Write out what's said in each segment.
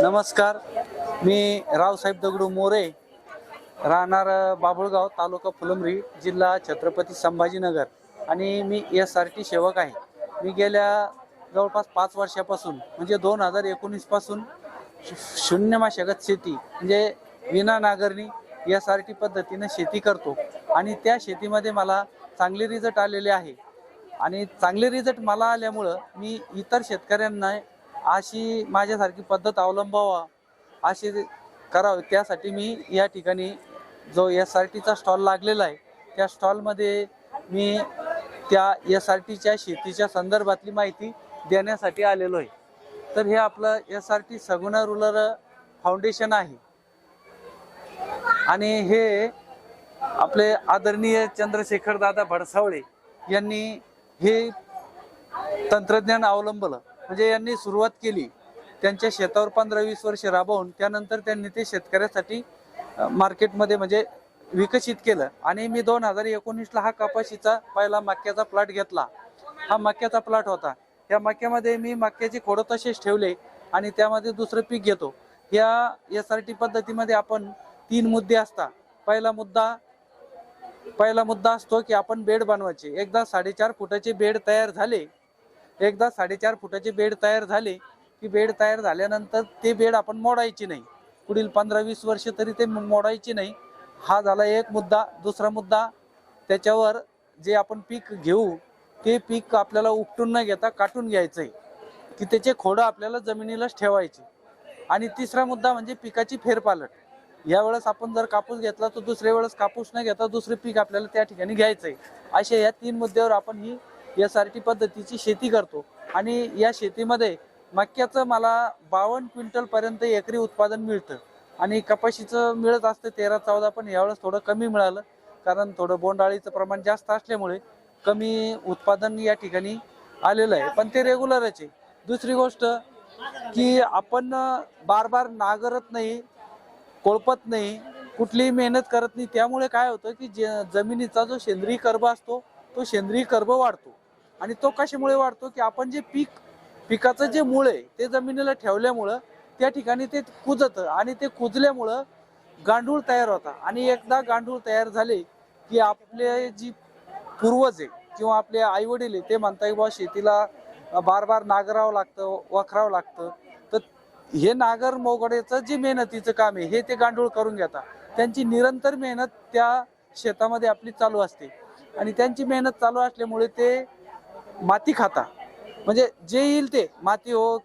नमस्कार. मी रावसाहेब दगडू मोरे. राहणार बाबुळगाव तालुका फुलंब्री जिल्हा छत्रपती संभाजीनगर. आणि मी एस आर टी सेवक आहे. मी गेल्या जवळपास पाच वर्षापासून म्हणजे दोन हजार एकोणीसपासून शून्य मशागत शेती म्हणजे विना नांगरणी एस आर टी पद्धतीनं शेती करतो. आणि त्या शेतीमध्ये मला चांगले रिझल्ट आलेले आहे. आणि चांगले रिझल्ट मला आल्यामुळं मी इतर शेतकऱ्यांना अशी माझ्यासारखी पद्धत अवलंबावा अशी करावी. त्यासाठी मी या ठिकाणी जो एस आर टीचा स्टॉल लागलेला आहे त्या स्टॉलमध्ये मी त्या एस आर टीच्या शेतीच्या संदर्भातली माहिती देण्यासाठी आलेलो आहे. तर हे आपलं S R T Saguna rural foundation आहे. आणि हे आपले आदरणीय चंद्रशेखर दादा भडसावळे यांनी हे तंत्रज्ञान अवलंबलं. म्हणजे यांनी सुरुवात केली. त्यांच्या शेतावर पंधरा वीस वर्ष राबवून त्यानंतर त्यांनी ते शेतकऱ्यासाठी मार्केटमध्ये म्हणजे विकसित केलं. आणि मी दोन हजार एकोणीसला हा कपाशीचा पहिला मक्याचा प्लॉट घेतला. हा मक्याचा प्लॉट होता. या मक्यामध्ये मी मक्याचे खोडं तसेच ठेवले आणि त्यामध्ये दुसरं पीक घेतो. या एस आर टी पद्धतीमध्ये आपण तीन मुद्दे असतात पहिला मुद्दा पहिला मुद्दा असतो की आपण बेड बनवायचे. एकदा साडेचार फुटाचे बेड तयार झाले एकदा साडेचार फुटाचे बेड तयार झाले की बेड तयार झाल्यानंतर ते बेड आपण मोडायची नाही. पुढील पंधरा वीस वर्ष तरी ते मोडायची नाही. हा झाला एक मुद्दा. दुसरा मुद्दा त्याच्यावर जे आपण पीक घेऊ ते पीक आपल्याला उपटून न घेता काटून घ्यायचं आहे की त्याचे खोडं आपल्याला जमिनीलाच ठेवायचे. आणि तिसरा मुद्दा म्हणजे पिकाची फेरपालट. यावेळेस आपण जर कापूस घेतला तर दुसऱ्या वेळेस कापूस न घेता दुसरे पीक आपल्याला त्या ठिकाणी घ्यायचं आहे अशा या तीन मुद्द्यावर आपण ही एस आर टी पद्धतीची शेती करतो. आणि या शेतीमध्ये मक्याचं मला बावन्न क्विंटल पर्यंत एकरी उत्पादन मिळतं. आणि कपाशीचं मिळत असतं तेरा चौदा पण यावेळेस थोडं कमी मिळालं. कारण थोडं बोंडाळीचं प्रमाण जास्त असल्यामुळे कमी उत्पादन या ठिकाणी आलेलं आहे. पण ते रेग्युलरच आहे. दुसरी गोष्ट की आपण बार बार नागरत नाही कोळपत नाही कुठलीही मेहनत करत नाही. त्यामुळे काय होतं की जे जमिनीचा जो सेंद्रिय कर्ब असतो तो सेंद्रिय कर्ब वाढतो. आणि तो कशामुळे वाढतो की आपण जे पीक पिकाचं जे मूळ आहे ते जमिनीला ठेवल्यामुळं त्या ठिकाणी ते कुजतं आणि ते कुजल्यामुळं गांडूळ तयार होता. आणि एकदा गांडूळ तयार झाले की आपले जी पूर्वज आहे किंवा आपले आई वडील आहे ते म्हणतात बा बुवा शेतीला बार बार नागरावं लागतं वखरावं लागतं. तर हे नागर मोगड्याचं जे मेहनतीचं काम आहे हे ते गांडूळ करून घेतात त्यांची निरंतर मेहनत त्या शेतामध्ये आपली चालू असते. आणि त्यांची मेहनत चालू असल्यामुळे ते माती खाता. म्हणजे जे येईल ते माती हो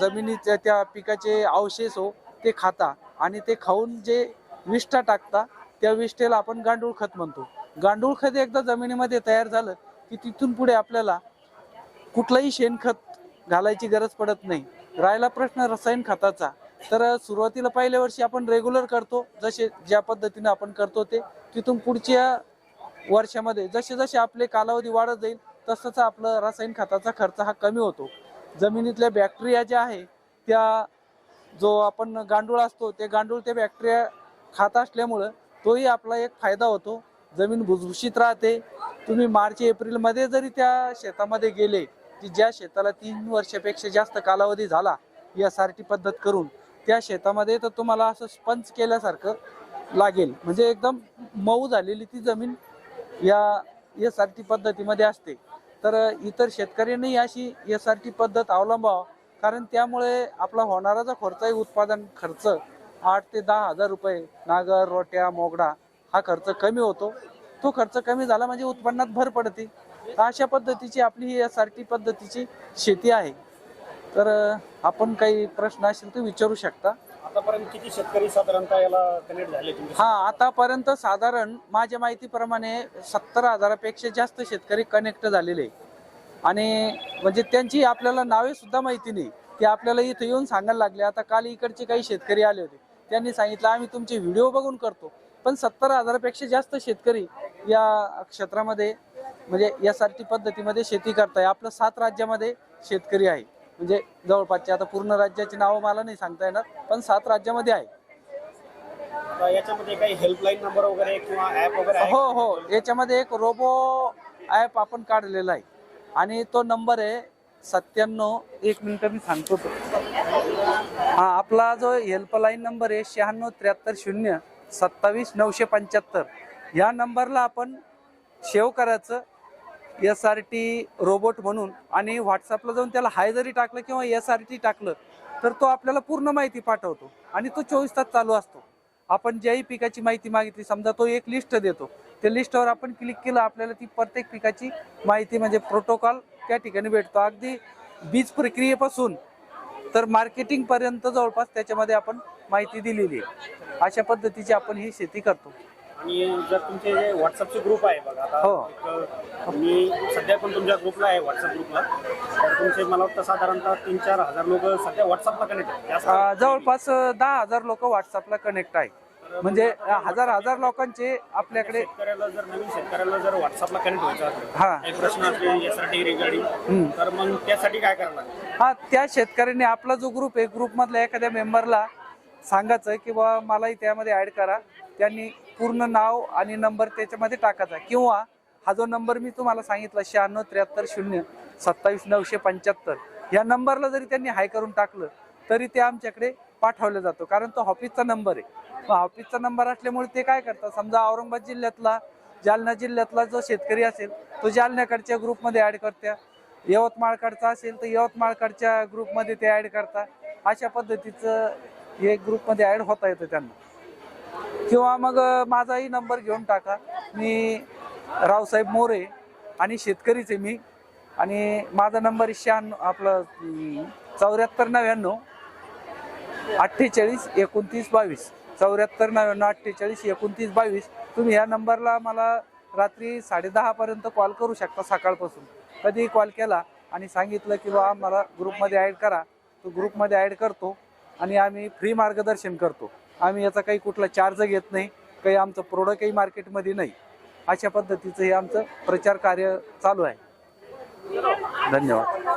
जमिनीच्या त्या पिकाचे अवशेष हो ते खाता. आणि ते खाऊन जे विष्ठा टाकता त्या विष्ठेला आपण गांडूळ खत म्हणतो. गांडूळ खत एकदा जमिनीमध्ये तयार झालं की तिथून पुढे आपल्याला कुठलंही शेणखत घालायची गरज पडत नाही. राहिला प्रश्न रसायन खताचा. तर सुरुवातीला पहिल्या वर्षी आपण रेग्युलर करतो जसे ज्या पद्धतीने आपण करतो ते तिथून पुढच्या वर्षामध्ये जसे जसे आपले कालावधी वाढत जाईल तसंच आपलं रासायनिक खताचा खर्च हा कमी होतो. जमिनीतल्या बॅक्टेरिया ज्या आहे त्या जो आपण गांडूळ असतो ते गांडूळ ते बॅक्टेरिया खात असल्यामुळं तोही आपला एक फायदा होतो. जमीन भुसभुशीत राहते. तुम्ही मार्च एप्रिलमध्ये जरी त्या शेतामध्ये गेले की ज्या शेताला तीन वर्षापेक्षा जास्त कालावधी झाला एस आर टी पद्धत करून त्या शेतामध्ये तर तुम्हाला असं स्पंज केल्यासारखं लागेल. म्हणजे एकदम मऊ झालेली ती जमीन या एस आर टी पद्धतीमध्ये असते. तर इतर शेतकऱ्यांनी अशी एस आर टी पद्धत अवलंबावं. कारण त्यामुळे आपला होणारा जो खर्च आहे उत्पादन खर्च आठ ते दहा हजार रुपये नागर रोट्या मोगडा हा खर्च कमी होतो. तो खर्च कमी झाला म्हणजे उत्पन्नात भर पडते. अशा पद्धतीची आपली ही एस आर टी पद्धतीची शेती आहे. तर आपण काही प्रश्न असेल तर विचारू शकता. आतापर्यंत किती शेतकरी साधारणतः याला कनेक्ट झाले हा आतापर्यंत साधारण माझ्या माहितीप्रमाणे सत्तर हजारापेक्षा जास्त शेतकरी कनेक्ट झालेले. आणि म्हणजे त्यांची आपल्याला नावे सुद्धा माहिती नाही. ते आपल्याला इथं येऊन सांगायला लागले. आता काल इकडचे काही शेतकरी आले होते. त्यांनी सांगितलं आम्ही तुमचे व्हिडिओ बघून करतो. पण सत्तर हजारापेक्षा जास्त शेतकरी या क्षेत्रामध्ये म्हणजे टी पद्धतीमध्ये शेती करताय. आपलं सात राज्यामध्ये शेतकरी आहे. म्हणजे जवळपासचे आता पूर्ण राज्याची नावं मला नाही सांगता येणार पण सात राज्यामध्ये आहे. याच्यामध्ये काही हेल्पलाईन नंबर वगैरे किंवा ऍप वगैरे आहे? हो हो. याच्यामध्ये एक रोबो ॲप आपण काढलेला आहे. आणि तो नंबर आहे सत्त्याण्णव एक मिनिट मी सांगतो तो. हा आपला जो हेल्पलाईन नंबर आहे शहाण्णव त्र्याहत्तर शून्य सत्तावीस नऊशे पंच्याहत्तर. या नंबरला आपण सेव्ह करायचं. एस आर टी रोबोट म्हणून आणि व्हॉट्सअपला जाऊन त्याला हाय जरी टाकलं किंवा एस आर टी टाकलं तर तो आपल्याला पूर्ण माहिती पाठवतो. आणि तो चोवीस तास चालू असतो. आपण ज्याही पिकाची माहिती मागितली समजा तो एक लिस्ट देतो. त्या लिस्टवर आपण क्लिक केलं आपल्याला ती प्रत्येक पिकाची माहिती म्हणजे प्रोटोकॉल त्या ठिकाणी भेटतो. अगदी बीज प्रक्रियेपासून तर मार्केटिंगपर्यंत जवळपास त्याच्यामध्ये आपण माहिती दिलेली आहे. अशा पद्धतीची आपण ही शेती करतो. आणि जर तुमचे जे व्हॉट्सअपचे ग्रुप आहे बघा आता हो. एक, मी सध्या पण तुमच्या ग्रुपला आहे व्हॉट्सअप ग्रुपला तर तुमचे मला वाटतं साधारणतः तीन चार हजार लोक सध्या व्हॉट्सअपला कनेक्ट आहेत. जास्त अं, जवळपास अं, दहा हजार लोक व्हॉट्सअपला कनेक्ट आहे. म्हणजे अं, हजार हजार लोकांचे आपल्याकडे शेतकऱ्याला जर नवीन शेतकऱ्याला जर व्हॉट्सअपला कनेक्ट व्हायचं हा. असेल एक प्रश्न असेल यासाठी रिगार्डिंग तर मग त्यासाठी काय करावं लागेल हा त्या शेतकऱ्याने आपला जो ग्रुप आहे ग्रुपमधल्या एखाद्या मेंबरला सांगायचं की मलाही त्यामध्ये ऍड करा. त्यांनी पूर्ण नाव आणि नंबर त्याच्यामध्ये टाकायचा. किंवा हा जो नंबर मी तुम्हाला सांगितला शहाण्णव त्र्याहत्तर शून्य सत्तावीस नऊशे पंच्याहत्तर या नंबरला जरी त्यांनी हाय करून टाकलं तरी ते आमच्याकडे पाठवलं जातो. कारण तो ऑफिसचा नंबर आहे. मग ऑफिसचा नंबर असल्यामुळे ते काय करतात? समजा औरंगाबाद जिल्ह्यातला जालना जिल्ह्यातला जो शेतकरी असेल तो जालन्याकडच्या ग्रुपमध्ये ऍड करत्या. यवतमाळकडचा असेल तर यवतमाळकडच्या ग्रुपमध्ये ते ऍड करता. अशा पद्धतीचं हे ग्रुपमध्ये ऍड होता येतं त्यांना. किंवा मग माझाही नंबर घेऊन टाका. मी रावसाहेब मोरे आणि शेतकरीच आहे मी. आणि माझा नंबर शहाण्णव आपलं चौऱ्याहत्तर नव्याण्णव अठ्ठेचाळीस एकोणतीस बावीस. चौऱ्याहत्तर नव्याण्णव अठ्ठेचाळीस एकोणतीस बावीस. तुम्ही ह्या नंबरला मला रात्री साडेदहापर्यंत कॉल करू शकता सकाळपासून. कधीही कॉल केला आणि सांगितलं की बा मला ग्रुपमध्ये ॲड करा. तो ग्रुपमध्ये ॲड करतो. आणि आम्ही फ्री मार्गदर्शन करतो. आम्ही याचा काही कुठला चार्ज घेत नाही काही आमचं प्रोडक्टही मार्केटमध्ये नाही. अशा पद्धतीचं हे आमचं प्रचार कार्य चालू आहे. धन्यवाद.